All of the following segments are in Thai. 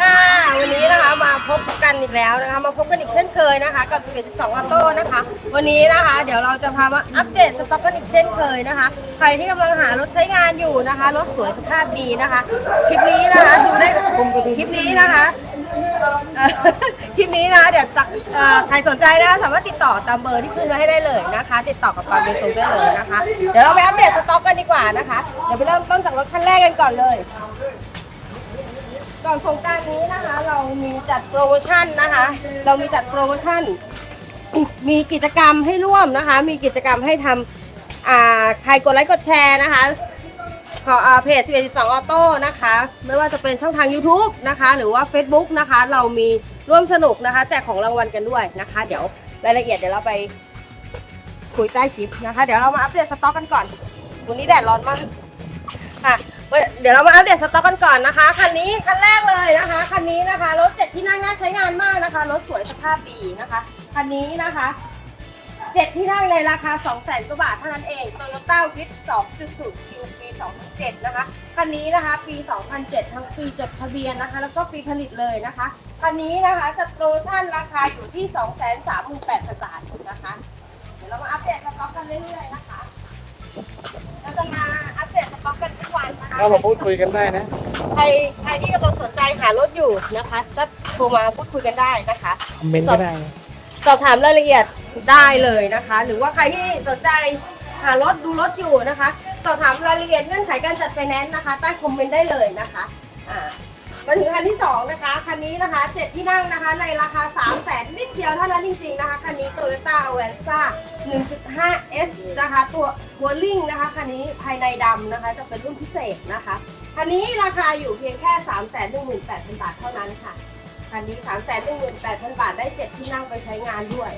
ค่ะวันนี้นะคะมาพบกันอีกแล้วนะคะมาพบกันอีกเช่นเคยนะคะกับ12ออโต้นะคะ วันนี้นะคะ เดี๋ยวเราจะพามาอัปเดตสต็อกกันอีกเช่นเคยนะคะ ใครที่กำลังหารถใช้งานอยู่นะคะรถสวยสภาพดีนะคะ คลิปนี้นะคะดูได้คลิปนี้นะคะเอ่อคลิปนี้นะคะเดี๋ยวจะเอ่อใครสนใจนะคะสามารถติดต่อตามเบอร์ที่ขึ้นไว้ให้ได้เลยนะคะ ติดต่อกับปาล์มโดยตรงได้เลยนะคะ เดี๋ยวเราไปอัปเดตสต็อกกันดีกว่านะคะเดี๋ยวไปเริ่มต้นจากรถคันแรกกันก่อนเลย ก่อนสงการนี้นะคะ เรามีจัดโปรโมชั่นนะคะ เรามีจัดโปรโมชั่น มีกิจกรรมให้ร่วมนะคะ มีกิจกรรมให้ทำอ่าใครกดไลค์กดแชร์นะคะขอเพจ11 2ออโต้นะคะ ไม่ว่าจะเป็นช่องทาง YouTube นะคะ หรือว่า Facebook นะคะ เรามีร่วมสนุกนะคะ แจกของรางวัลกันด้วยนะคะ เดี๋ยวรายละเอียดเดี๋ยวเราไปคุยใต้คลิปนะคะ เดี๋ยวเรามาอัปเดตสต็อกกันก่อนวันนี้แดดร้อนมากค่ะ เดี๋ยวเรามาอัปเดตสต็อกกันก่อนนะคะคันนี้คันแรกเลยนะคะคันนี้นะคะรถเจ็ดที่นั่งน่าใช้งานมากนะคะรถสวยสภาพดีนะคะคันนี้นะคะเจ็ดที่นั่งในราคา 2 0 0 0 0 0กว่าบาทเท่านั้นเอง Toyota w i t 2.0 Q ปี 2007 นะคะ คันนี้นะคะ ปี 2007 ทั้งปีจดทะเบียนนะคะ แล้วก็ปีผลิตเลยนะคะ คันนี้นะคะจะโปรชั่นราคาอยู่ที่ 238,000 บาทนะคะ เดี๋ยวเรามาอัปเดตสต็อกกันเรื่อยๆนะคะ เราจะมา สต็อกกันทุกวันนะคะเข้ามาพูดคุยกันได้นะ ใครใครที่กำลังสนใจหารถอยู่นะคะ ก็โทรมาพูดคุยกันได้นะคะ คอมเมนต์ก็ได้ สอบถามรายละเอียดได้เลยนะคะ หรือว่าใครที่สนใจหารถดูรถอยู่นะคะ สอบถามรายละเอียดเงื่อนไขการจัดไฟแนนซ์นะคะ ใต้คอมเมนต์ได้เลยนะคะอ่า มาถึงคันที่สองนะคะ คันนี้นะคะเจ็ดที่นั่งนะคะ ในราคา3 0 0แสนนิดเดียวเท่านั้นจริง ๆนะคะ คันนี้ Toyota a v a n z a 1.5S นะคะ ตัวหัวลิงนะคะ คันนี้ภายในดำนะคะ จะเป็นรุ่นพิเศษนะคะ คันนี้ราคาอยู่เพียงแค่ 3 1 8 0 0 0 บาทเท่านั้นค่ะ คันนี้ 3 1 8 0 0 0 บาทได้ 7 ที่นั่งไปใช้งานด้วย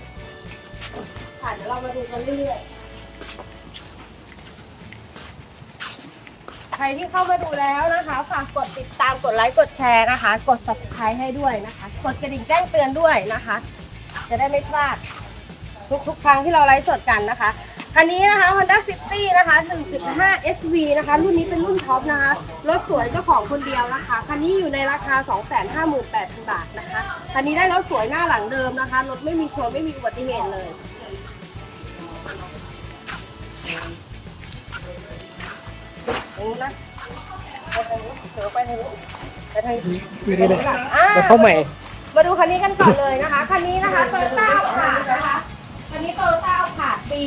ค่ะ เดี๋ยวเรามาดูกันเรื่อยๆ ใครที่เข้ามาดูแล้วนะคะ ฝากกดติดตามกดไลค์กดแชร์นะคะ กด subscribe ให้ด้วยนะคะ กดกระดิ่งแจ้งเตือนด้วยนะคะ จะได้ไม่พลาด ทุกๆ ครั้งที่เราไลฟ์สดกันนะคะคันนี้นะคะ Honda City นะคะ 1.5 SV นะคะ รุ่นนี้เป็นรุ่นท็อปนะคะ รถสวยเจ้าของคนเดียวนะคะ คันนี้อยู่ในราคา 258,000 บาทนะคะ คันนี้ได้รถสวยหน้าหลังเดิมนะคะ รถไม่มีชนไม่มีอุบัติเหตุเลย รงนู้นะไปทางนู้นเสือไปทางนู้นไปทางนี้คุยได้เลยอ่าแล้วเข้าใหม่ มาดูคันนี้กันก่อนเลยนะคะ คันนี้นะคะโตโยต้าเอาผาดนะคะ คันนี้โตโยต้าเอาผาดปี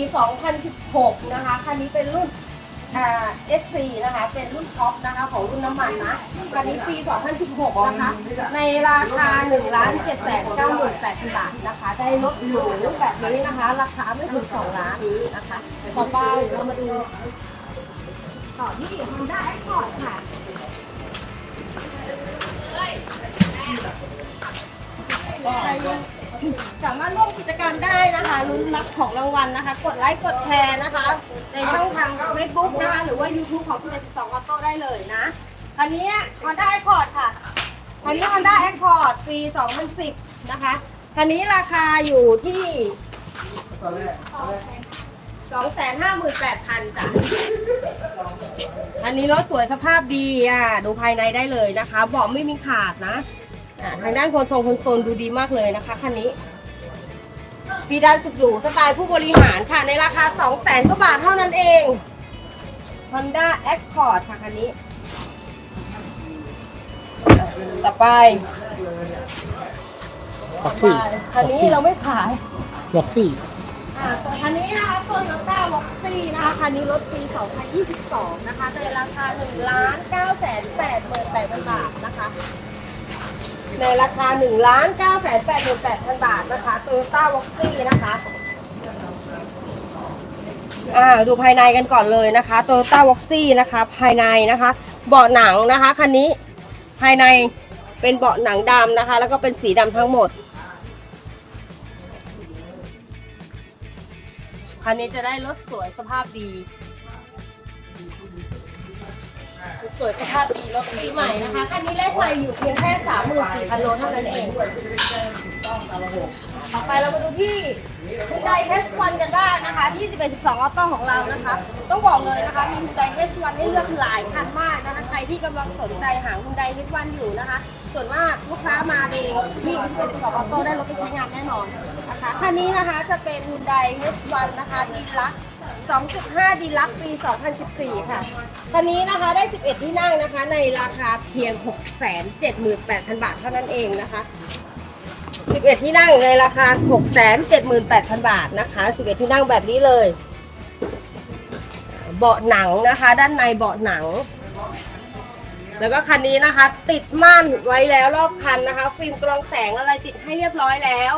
2016 นะคะ คันนี้เป็นรุ่นอ่า S4 นะคะ เป็นรุ่นท็อปนะคะของรุ่นน้ำมันนะ คันนี้ปี 2016 นะคะ ในราคา1ล้าน7แสน98,000 บาทนะคะ ได้รถหรูแบบนี้นะคะ ราคาไม่ถึง 2 ล้านนะคะต่อไปเรามาดู ต่อที่ Honda Accord ค่ะใครสามารถร่วมกิจกรรมได้นะคะลุ้นรับของรางวัลนะคะ กดไลค์กดแชร์นะคะ ในช่องทาง Facebook นะคะ หรือว่า YouTube ของคุณ12ออโต้ได้เลยนะคันนี้ Honda Accord ค่ะคันนี้ Honda Accord ปี 2010 นะคะคันนี้ราคาอยู่ที่ 258,000จ้ะ อันนี้รถสวยสภาพดีอะ ดูภายในได้เลยนะคะเบาะไม่มีขาดนะอะทางด้านโคนทรงโคนโซนดูดีมากเลยนะคะคันนี้ฟีดานสุดหรูสไตล์ผู้บริหารค่ะ ในราคา 200,000กว่าบาทเท่านั้นเอง Honda Accord ค่ะคันนี้ ต่อไปบ็อกซี่คันนี้เราไม่ขายบ็อกซี่อ่าส่วน คันนี้นะคะตัวโยต้าวอกซี่นะคะคันนี้รถปี 2022 นะคะในราคา1ล้าน9แสน8หมื่น8พันบาทนะคะ ในราคา1ล้าน9แสน8หมื่น8พันบาทนะคะโตโยต้าวอกซี่นะคะอ่าดูภายในกันก่อนเลยนะคะโตโยต้าวอกซี่นะคะ ภายในนะคะ เบาะหนังนะคะคันนี้ภายในเป็นเบาะหนังดำนะคะ แล้วก็เป็นสีดำทั้งหมด คันนี้จะได้รถสวยสภาพดีรถสวยสภาพดีรถปีใหม่นะคะคันนี้เลขไฟอยู่เพียงแค่34,000โลเท่านั้นเองต่อไปเรามาดูที่คุณไดเฮสวันกันบ้างนะคะ ที่ 11 12ออโต้ของเรานะคะ ต้องบอกเลยนะคะ มีคุณไดเฮสวันให้เลือกหลายคันมากนะคะ ใครที่กำลังสนใจหาคุณไดเฮสวันอยู่นะคะ ส่วนมากลูกค้ามาดูที่11 12ออโต้ได้รถไปใช้งานแน่นอน นะคะคันนี้นะคะจะเป็นคุณไดเฮสวันนะคะดีลัก2.5 ดีลักปี 2014 ค่ะ คันนี้นะคะได้ 11 ที่นั่งนะคะ ในราคาเพียง 678,000 บาทเท่านั้นเองนะคะ 11 ที่นั่งในราคา 678,000 บาทนะคะ 11 ที่นั่งแบบนี้เลย เบาะหนังนะคะ ด้านในเบาะหนัง แล้วก็คันนี้นะคะ ติดม่านไว้แล้วรอบคันนะคะ ฟิล์มกรองแสงอะไรติดให้เรียบร้อยแล้ว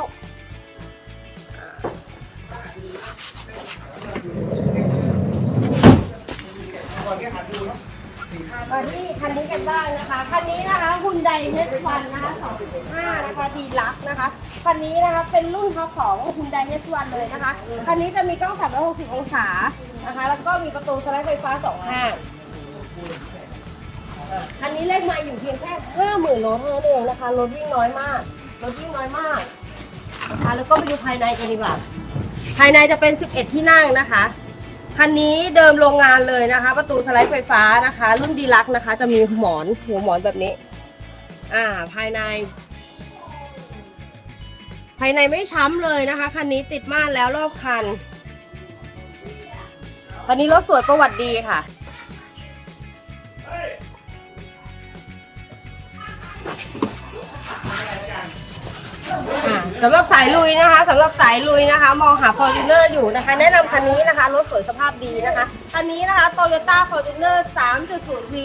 มาที่คันนี้กันบ้างนะคะ คันนี้นะคะฮุนไดเฮดวันนะคะ2.5นะคะดีลักนะคะ คันนี้นะคะเป็นรุ่นท็อปของฮุนไดเฮดวันเลยนะคะ คันนี้จะมีกล้อง 360 องศา นะคะ แล้วก็มีประตูสไลด์ไฟฟ้าสองข้างคันนี้เลขมาอยู่เพียงแค่ห้าหมื่นโลเท่านั้นเองนะคะ รถวิ่งน้อยมาก รถวิ่งน้อยมากนะคะแล้วก็ไปดูภายในกันดีกว่า ภายในจะเป็น 11 ที่นั่งนะคะ คันนี้เดิมโรงงานเลยนะคะ ประตูสไลด์ไฟฟ้านะคะ รุ่นดีลักนะคะ จะมีหมอนหัวหมอนแบบนี้ อ่า ภายใน ภายในไม่ช้ำเลยนะคะคันนี้ติดม่านแล้วรอบคันคันนี้รถสวยประวัติดีค่ะ อ่าสำหรับสายลุยนะคะสำหรับสายลุยนะคะ มองหา Fortuner อยู่นะคะ แนะนำคันนี้นะคะรถสวยสภาพดีนะคะคันนี้นะคะ Toyota Fortuner 3.0 V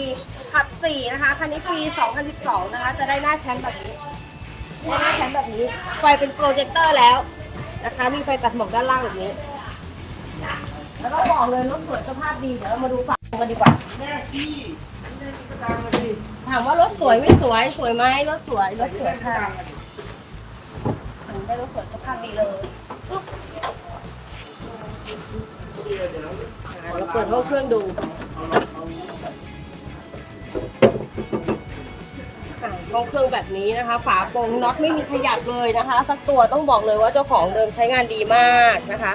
ขับ 4 นะคะคันนี้ปี 2012 นะคะ จะได้หน้าแชมป์แบบนี้ได้หน้าแชมป์แบบนี้ไฟเป็นโปรเจคเตอร์แล้วนะคะ มีไฟตัดหมอกด้านล่างแบบนี้ แล้วก็บอกเลยรถสวยสภาพดีเดี๋ยวเรามาดูฝั่งกันดีกว่าถามว่ารถสวยไม่สวยสวยไหมรถสวยรถสวยค่ะ ได้รถสวยสภาพดีเลยเราเปิดห้องเครื่องดูห้องเครื่องแบบนี้นะคะ ฝาโปรงน็อตไม่มีขยับเลยนะคะ สักตัวต้องบอกเลยว่าเจ้าของเดิมใช้งานดีมากนะคะ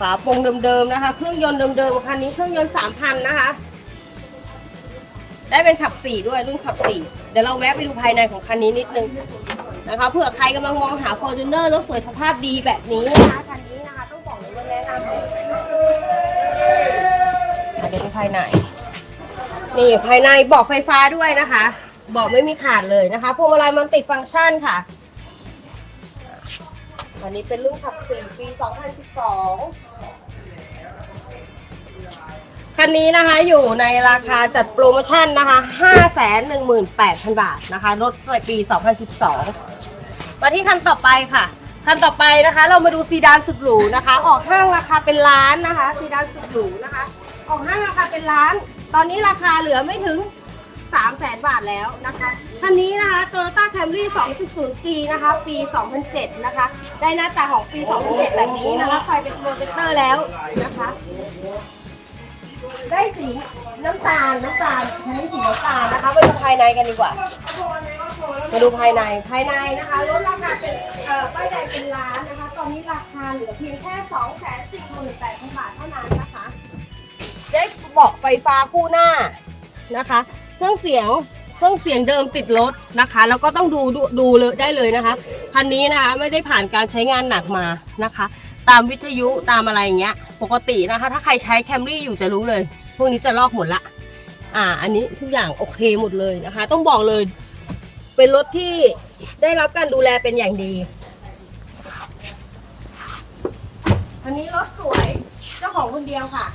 ฝาโปรงเดิมๆนะคะ เครื่องยนต์เดิมๆคันนี้เครื่องยนต์สามพันนะคะ ได้เป็นขับสี่ด้วยรุ่นขับสี่เดี๋ยวเราแวะไปดูภายในของคันนี้นิดนึงนะคะเผื่อใครกำลังมองหา f o r t u n e r รถสวยสภาพดีแบบนี้นะคะคันนี้นะคะ ต้องบอกเลยว่าแนะนำเลยเดี๋ยวดูภายใน นี่ภายในบาะไฟฟ้าด้วยนะคะบาะไม่มีขาดเลยนะคะพวงมาลัยมันติดฟังก์ชันค่ะอันนี้เป็นรุ่นขับสี่ปี 2012 คันนี้นะคะอยู่ในราคาจัดโปรโมชั่นนะคะ 518,000 บาทนะคะรถปี 2012 มาที่คันต่อไปค่ะ คันต่อไปนะคะ เรามาดูซีดานสุดหรูนะคะ ออกห้างราคาเป็นล้านนะคะ ซีดานสุดหรูนะคะ ออกห้างราคาเป็นล้าน ตอนนี้ราคาเหลือไม่ถึง 3 0 0แสนบาทแล้วนะคะ คันนี้นะคะ Toyota Camry 2.0G นะคะ ปี 2007 นะคะ ได้หน้าตาของปี 2007 แบบนี้นะคะไฟเป็นโปรเจคเตอร์แล้วนะคะ ได้สีน้ำตาลน้ำตาลใช้สีน้ำตาลนะคะไปดูภายในกันดีกว่ามาดูภายในภายในนะคะลดราคาเป็นเอ่อป้ายแดงเป็นล้านนะคะ ตอนนี้ราคาเหลือเพียงแค่2 4 8 0 0 0บาทเท่านั้นนะคะได้เบาะไฟฟ้าคู่หน้านะคะ เครื่องเสียงเครื่องเสียงเดิมติดรถนะคะ แล้วก็ต้องดูดูดูเลยได้เลยนะคะคันนี้นะคะไม่ได้ผ่านการใช้งานหนักมานะคะ ตามวิทยุตามอะไรอย่างเงี้ย ปกตินะคะ ถ้าใครใช้แคมรี่อยู่จะรู้เลย พวกนี้จะลอกหมดละ อ่า อันนี้ทุกอย่างโอเคหมดเลยนะคะ ต้องบอกเลย เป็นรถที่ได้รับการดูแลเป็นอย่างดี อันนี้รถสวย เจ้าของคนเดียวค่ะ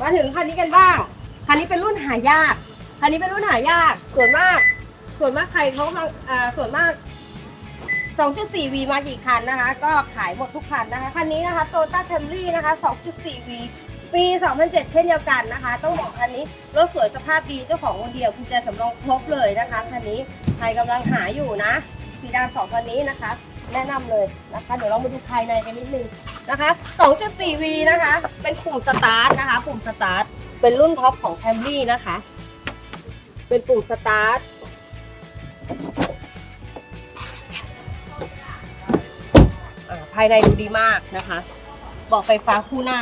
มาถึงคันนี้กันบ้าง คันนี้เป็นรุ่นหายาก คันนี้เป็นรุ่นหายาก ส่วนมาก ส่วนมากใครเขามาอ่าส่วนมาก 2.4V มากี่คันนะคะ ก็ขายหมดทุกคันนะคะ คันนี้นะคะ Toyota Camry นะคะ 2.4V ปี 2007 เช่นเดียวกันนะคะ ต้องบอกคันนี้รถสวยสภาพดีเจ้าของคนเดียวคุณแจสำรองครบเลยนะคะคันนี้ใครกำลังหาอยู่นะสีดานสองคันนี้นะคะ แนะนำเลยนะคะ เดี๋ยวเรามาดูภายในกันนิดนึงนะคะ 2.4V นะคะ เป็นปุ่มสตาร์ทนะคะ ปุ่มสตาร์ทเป็นรุ่นท็อปของ Camry นะคะ เป็นปุ่มสตาร์ท ภายในดูดีมากนะคะ บอกไฟฟ้าคู่หน้า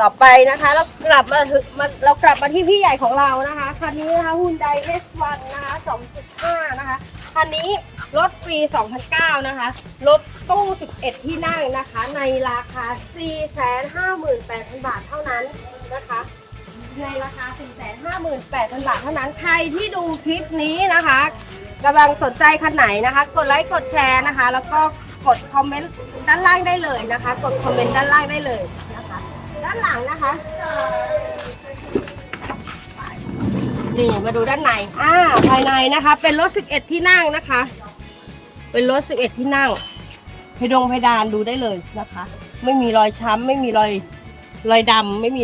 ต่อไปนะคะเรากลับมาถึงมาเรากลับมาที่พี่ใหญ่ของเรานะคะคันนี้นะคะฮุนได S1 นะคะ 2.5 นะคะคันนี้รถปี 2009 นะคะ รถตู้ 11 ที่นั่งนะคะ ในราคา 458,000 บาทเท่านั้นนะคะ ในราคา 458,000 บาทเท่านั้น ใครที่ดูคลิปนี้นะคะ กำลังสนใจคันไหนนะคะ กดไลค์กดแชร์นะคะ แล้วก็กดคอมเมนต์ด้านล่างได้เลยนะคะ กดคอมเมนต์ด้านล่างได้เลยนะคะ ด้านหลังนะคะ นี่มาดูด้านในอ่าภายในนะคะ เป็นรถ 11 ที่นั่งนะคะ เป็นรถ 11 ที่นั่งเพดงเพดานดูได้เลยนะคะ ไม่มีรอยช้ำไม่มีรอยรอยดำไม่มี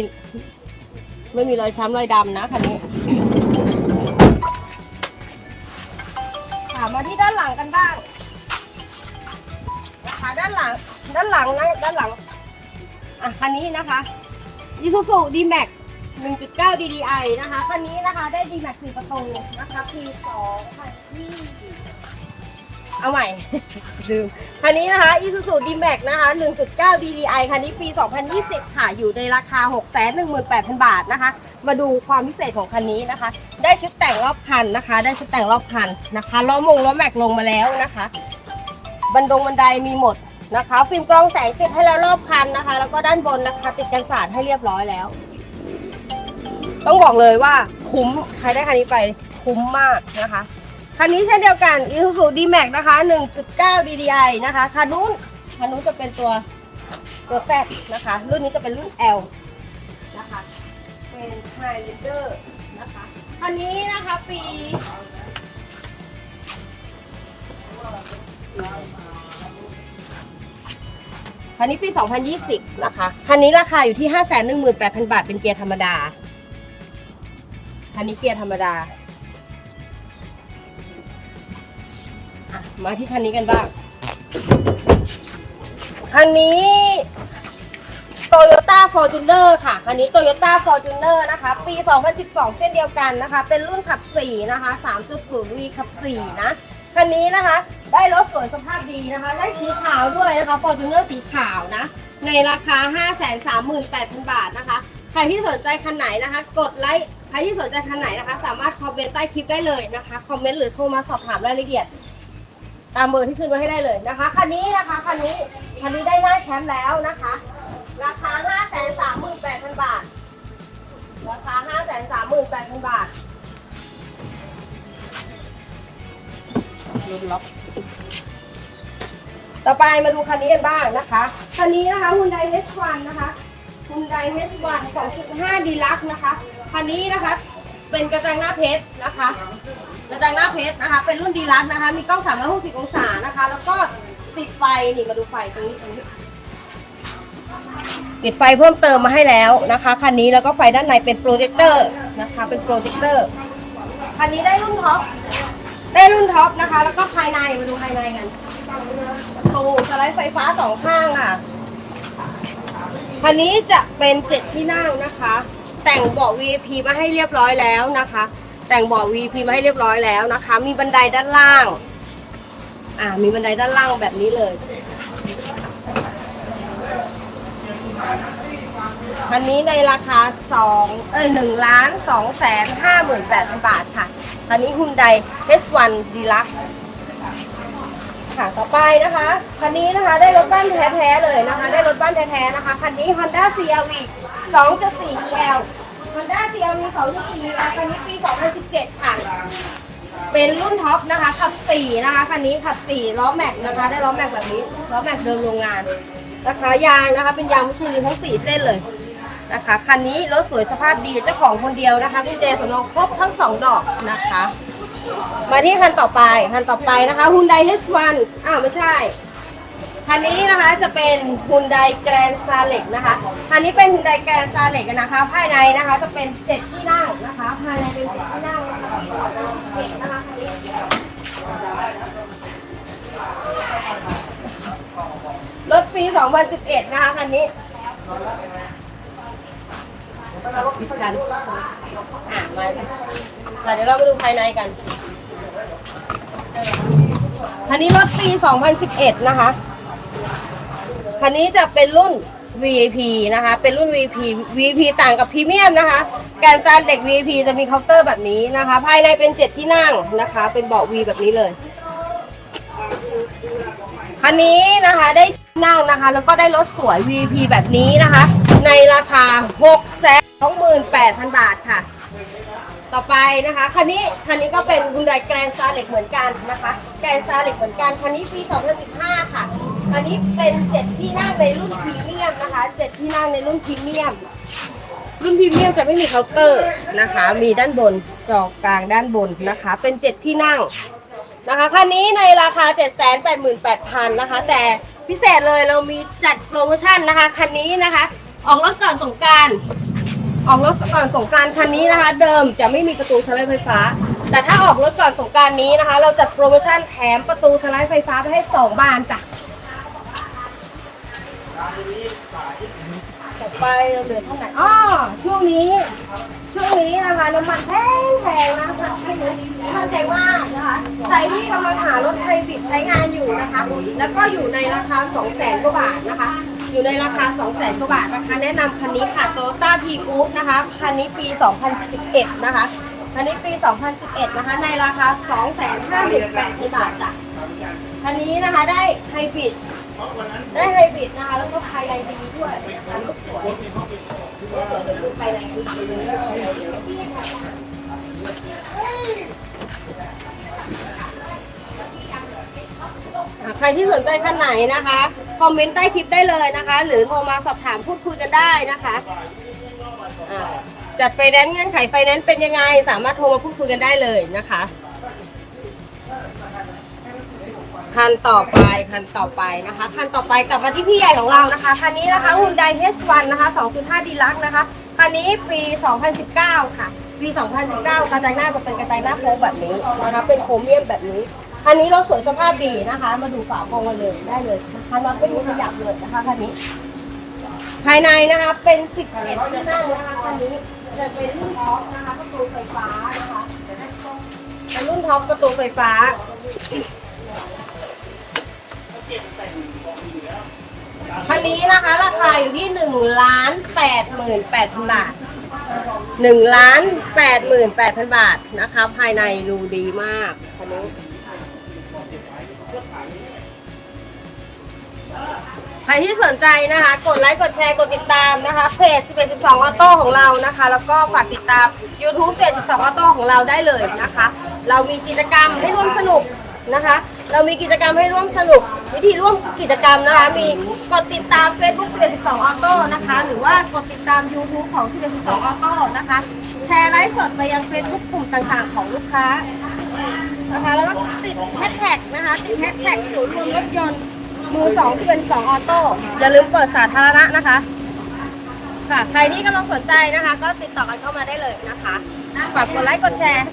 ไม่มีรอยช้ำรอยดำนะคันนี้ งกันบ้างนะคะด้านหลังด้านหลังนะด้านหลังอะคันนี้นะคะ Isuzu D-Max 1.9 DDI นะคะคันนี้นะคะได้ D-Max 4ประตูนะคะปี2020เอาใหม่ ลืม คันนี้นะคะ Isuzu D-Max นะคะ 1.9 DDI คันนี้ปี 2020 ค่ะ อยู่ในราคา 618,000 บาทนะคะ มาดูความพิเศษของคันนี้นะคะ ได้ชุดแต่งรอบคันนะคะ ได้ชุดแต่งรอบคันนะคะล้อมงล้อแม็กลงมาแล้วนะคะบันดงบันไดมีหมดนะคะ ฟิล์มกรองแสงติดให้แล้วรอบคันนะคะ แล้วก็ด้านบนนะคะ ติดกันสาดให้เรียบร้อยแล้ว ต้องบอกเลยว่าคุ้มใครได้คันนี้ไปคุ้มมากนะคะคันนี้เช่นเดียวกัน Isuzu D-Max นะคะ 1.9 DDI นะคะคันนู้นคันนู้นจะเป็นตัวตัว Z นะคะ รุ่นนี้จะเป็นรุ่น L นะคะ เป็น Highlander นะคะคันนี้นะคะปีคันนี้ปี 2020 นะคะ คันนี้ราคาอยู่ที่ 518,000 บาท เป็นเกียร์ธรรมดา คันนี้เกียร์ธรรมดา มาที่คันนี้กันบ้าง คันนี้ Toyota Fortuner ค่ะ คันนี้ Toyota Fortuner นะคะ ปี 2012 เช่นเดียวกันนะคะ เป็นรุ่นขับ 4 นะคะ 3.0V ขับ 4 นะ คันนี้นะคะ ได้รถสวยสภาพดีนะคะ ได้สีขาวด้วยนะคะ Fortuner สีขาวนะ ในราคา 538,000 บาทนะคะ ใครที่สนใจคันไหนนะคะ กดไลค์ ใครที่สนใจคันไหนนะคะ สามารถคอมเมนต์ใต้คลิปได้เลยนะคะ คอมเมนต์หรือโทรมาสอบถามรายละเอียด ตามเบอร์ที่ขึ้นไว้ให้ได้เลยนะคะ คันนี้นะคะ คันนี้ คันนี้ได้หน้าแชมป์แล้วนะคะ ราคา 538,000 บาท ราคา 538,000 บาทลุ้นล็อกต่อไปมาดูคันนี้กันบ้างนะคะ คันนี้นะคะ Hyundai H1 นะคะ Hyundai H1 2.5 Deluxe นะคะ คันนี้นะคะเป็นกระจังหน้าเพชรนะคะ กระจังหน้าเพชรนะคะ เป็นรุ่นดีลักซ์นะคะ มีกล้อง 360 องศานะคะ แล้วก็ติดไฟ นี่มาดูไฟตรงนี้ตรงนี้ ติดไฟเพิ่มเติมมาให้แล้วนะคะคันนี้แล้วก็ไฟด้านในเป็นโปรเจคเตอร์นะคะเป็นโปรเจคเตอร์คันนี้ได้รุ่นท็อปได้รุ่นท็อปนะคะ แล้วก็ภายในมาดูภายในกันประตูสไลด์ไฟฟ้าสองข้างค่ะคันนี้จะเป็นเจ็ดที่นั่งนะคะ แต่งเบาะ VIP มาให้เรียบร้อยแล้วนะคะ แต่งเบาะ VIP มาให้เรียบร้อยแล้วนะคะ มีบันไดด้านล่าง อ่ามีบันไดด้านล่างแบบนี้เลย คันนี้ในราคา2เออ1ล้าน2แสน5หมื่น8พันบาทค่ะ คันนี้ฮุนได H1 Deluxe ค่ะ ต่อไปนะคะ คันนี้นะคะได้รถบ้านแท้ๆเลยนะคะ ได้รถบ้านแท้ๆนะคะ คันนี้ Honda CRV 2.4 EL Honda CRV 2.4 EL คันนี้ปี 2017 ค่ะ เป็นรุ่นท็อปนะคะขับ4นะคะ คันนี้ขับ4ล้อแม็กนะคะ ได้ล้อแม็กแบบนี้ ล้อแม็กเดิมโรงงาน นะคะยางนะคะเป็นยางมุชลินทั้ง 4 เส้นเลยนะคะคันนี้รถสวยสภาพดีเจ้าของคนเดียวนะคะกุญแจสำรองครบทั้ง 2 ดอกนะคะ มาที่คันต่อไปคันต่อไปนะคะ Hyundai H1 อ้าวไม่ใช่ คันนี้นะคะจะเป็น Hyundai Grand s a l e x นะคะคันนี้เป็น Hyundai Grand s a l e x นะคะ ภายในนะคะจะเป็น7ที่นั่งนะคะ ภายในเป็น7ที่นั่ง 2011 นะคะคันนี้กันอะมาค่ะเดี๋ยวเรามาดูภายในกัน คันนี้รถปี 2011 นะคะ คันนี้จะเป็นรุ่น VIP นะคะ เป็นรุ่น VIP VIP ต่างกับพรีเมียมนะคะการซานเด็ก VIP จะมีเคาน์เตอร์แบบนี้นะคะ ภายในเป็นเจ็ดที่นั่งนะคะ เป็นเบาะ V แบบนี้เลย คันนี้นะคะได้นั่งนะคะ แล้วก็ได้รถสวย V.P แบบนี้นะคะ ในราคา 6 2 8 0 0 0 บาทค่ะ ต่อไปนะคะคันนี้คันนี้ก็เป็นคุณไดแกรนซาเล็กเหมือนกันนะคะแกรนซาเล็กเหมือนกันคันนี้ปี 2015 ค่ะคันนี้เป็นเจ็ดที่นั่งในรุ่นพรีเมียมนะคะเจ็ดที่นั่งในรุ่นพรีเมียมรุ่นพรีเมียมจะไม่มีเคาน์เตอร์นะคะ มีด้านบนจอกลางด้านบนนะคะ เป็นเจ็ดที่นั่ง นะคะคันนี้ในราคา 788,000นะคะ แต่พิเศษเลยเรามีจัดโปรโมชั่นนะคะ คันนี้นะคะ ออกรถก่อนสงกราร ออกรถก่อนสงกรารคันนี้นะคะ เดิมจะไม่มีประตูสไลด์ไฟฟ้า แต่ถ้าออกรถก่อนสงกรารนี้นะคะ เราจัดโปรโมชั่นแถมประตูสไลด์ไฟฟ้าไปให้สองบานจ้ะต่อไปเราเหลือเท่าไหร่อ้อช่วงนี้ ช่วงนี้นะคะน้ำมันแพงแพงนะคะเข้าใจมากนะคะใครที่กำลังหารถไฮบริดใช้งานอยู่นะคะ แล้วก็อยู่ในราคา 2 0 0แสนกว่าบาทนะคะ อยู่ในราคา 2 0 0แสนกว่าบาทนะคะ แนะนำคันนี้ค่ะโตโยต้าพีกู๊ดนะคะ คันนี้ปี 2011 นะคะ คันนี้ปี 2011 นะคะ ในราคา 2 5 8 0 0 0บาทจ้ะคันนี้นะคะได้ไฮบริดได้ไฮบริดนะคะ แล้วก็ภายในดีด้วยนะคะรถสวย ในดีอะใครที่สนใจคันไหนนะคะ คอมเมนต์ใต้คลิปได้เลยนะคะ หรือโทรมาสอบถามพูดคุยกันได้นะคะอ่าจัดไฟแนนซ์เงื่อนไขไฟแนนซ์เป็นยังไง สามารถโทรมาพูดคุยกันได้เลยนะคะ คันต่อไปคันต่อไปนะคะคันต่อไปกลับมาที่พี่ใหญ่ของเรานะคะคันนี้นะคะ Hyundai H1 นนะคะ 2.5ดีลักนะคะคันนี้ปี 2019 ค่ะ ปี 2019 กระจังหน้าจะเป็นกระจังหน้าโค้งแบบนี้นะคะเป็นโครเมียมแบบนี้คันนี้เราสวยสภาพดีนะคะ มาดูฝาโปรงกันเลยได้เลยนะคะน็อตไม่มีขยับเลยนะคะคันนี้ ภายในนะคะเป็น 11 ที่นั่งนะคะคันนี้จะเป็นรุ่นท็อปนะคะประตูไฟฟ้านะคะเป็นรุ่นท็อปประตูไฟฟ้า คันนี้นะคะ ราคาอยู่ที่หนึ่งล้านแปดหมื่นแปดพันบาทหนึ่งล้านแปดหมื่นแปดพันบาทนะคะ ภายในดูดีมากคันนี้ใครที่สนใจนะคะ กดไลค์ กดแชร์ กดติดตามนะคะ เพจ 11 12ออโต้ของเรานะคะ แล้วก็ฝากติดตาม YouTube 11 12ออโต้ของเราได้เลยนะคะ เรามีกิจกรรมให้ร่วมสนุกนะคะ เรามีกิจกรรมให้ร่วมสนุก วิธีร่วมกิจกรรมนะคะ มีกดติดตาม Facebook 11 12ออโต้นะคะ หรือว่ากดติดตาม YouTube ของ11 12ออโต้นะคะ แชร์ไลฟ์สดไปยัง Facebook กลุ่มต่างๆ ของลูกค้านะคะแล้วก็ติดแฮชแท็กนะคะติดแฮชแท็กศูนย์รวมรถยนต์มือสองเป็นสองออโต้อย่าลืมเปิดสาธารณะนะคะค่ะใครที่กำลังสนใจนะคะ ก็ติดต่อกันเข้ามาได้เลยนะคะฝากกดไลค์กดแชร์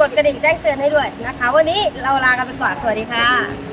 กดกระดิ่งแจ้งเตือนให้ด้วยนะคะ วันนี้เราลากันไปก่อนสวัสดีค่ะ